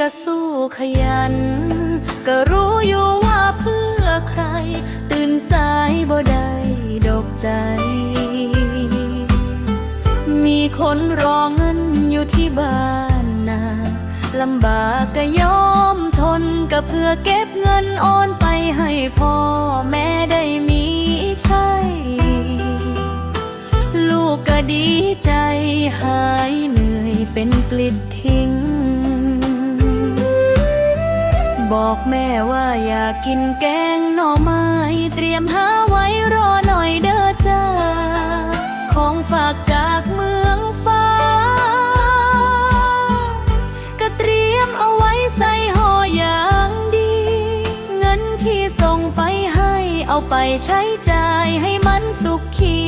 ก็สู้ขยัน ก็รู้อยู่ว่าเพื่อใคร ตื่นสายบ่ได้ดอกใจ มีคนรอเงินอยู่ที่บ้านนาลำบากก็ยอมทนก็เพื่อเก็บเงินโอนไปให้พ่อแม่ได้มีใช้ลูกก็ดีใจหายเหนื่อยเป็นปลิดทิ้ง บอกแม่ว่าอยากกินแกงหน่อไม้ เตรียมหาไว้รอหน่อยเด้อจ้า ของฝากจากเมืองฟ้า ก็เตรียมเอาไว้ใส่ห่ออย่างดี เงินที่ส่งไปให้เอาไปใช้จ่ายให้มันสุขขี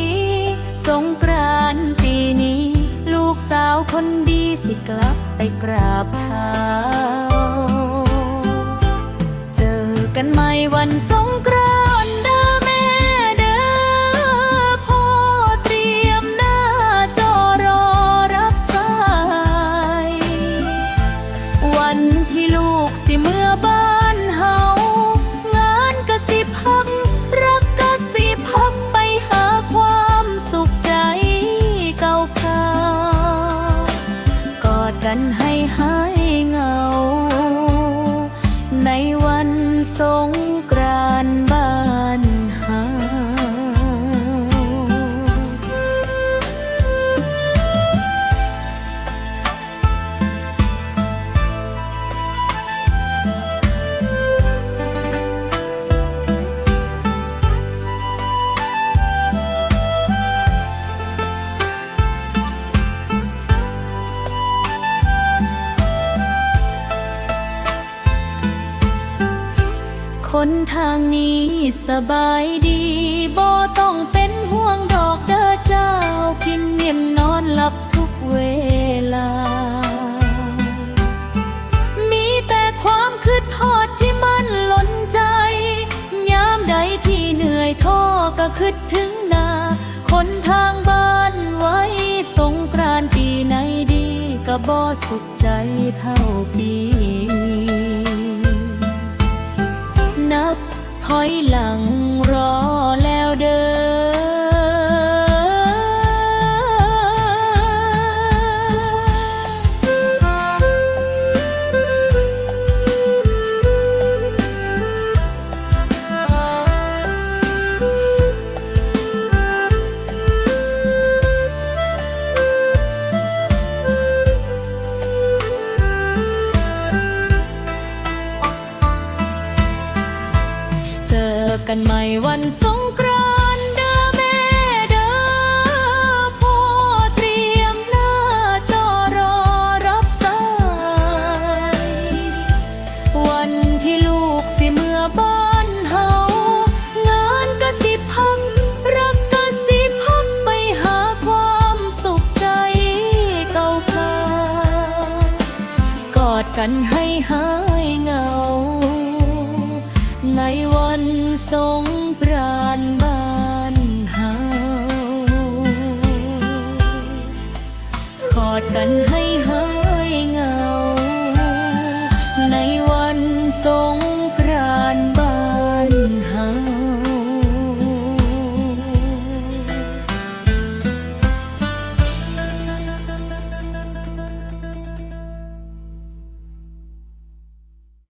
สงกรานปีนี้ ลูกสาวคนดีสิกลับไปกราบเท้า วันสงกรานต์เด้อแม่เด้อพ่อเตรียมหน้าจอรอรับสาย วันที่ลูกสิเมื่อบ้านเฮา งานก็สิพัก รักก็สิพักไปหาความสุขใจเก่าๆกอดกันให้หายเหงา ในวันสง นทางนี้สบายดีบ่ต้องเป็นห่วงดอกเด้อเจ้า กินเนียมนอนหลับทุกเวลา มีแต่ความคืดทอดที่มันล้นใจ ยามใดที่เหนื่อยท้อก็คิดถึงนาคนทางบ้านไว้สงกรานต์ปีไหนดีก็บ่สุขใจเท่าปี กันใหม่วันสงกรานต์เด้อแม่เด้อพ่อเตรียมหน้าจอรอรับสายวันที่ลูกสิเมื่อบ้านเฮางานก็สิพักรักก็สิพักไปหาความสุขใจเก่าๆกอดกันให้หายเหงา ในวันสงกรานต์บ้านเฮา กอดกันให้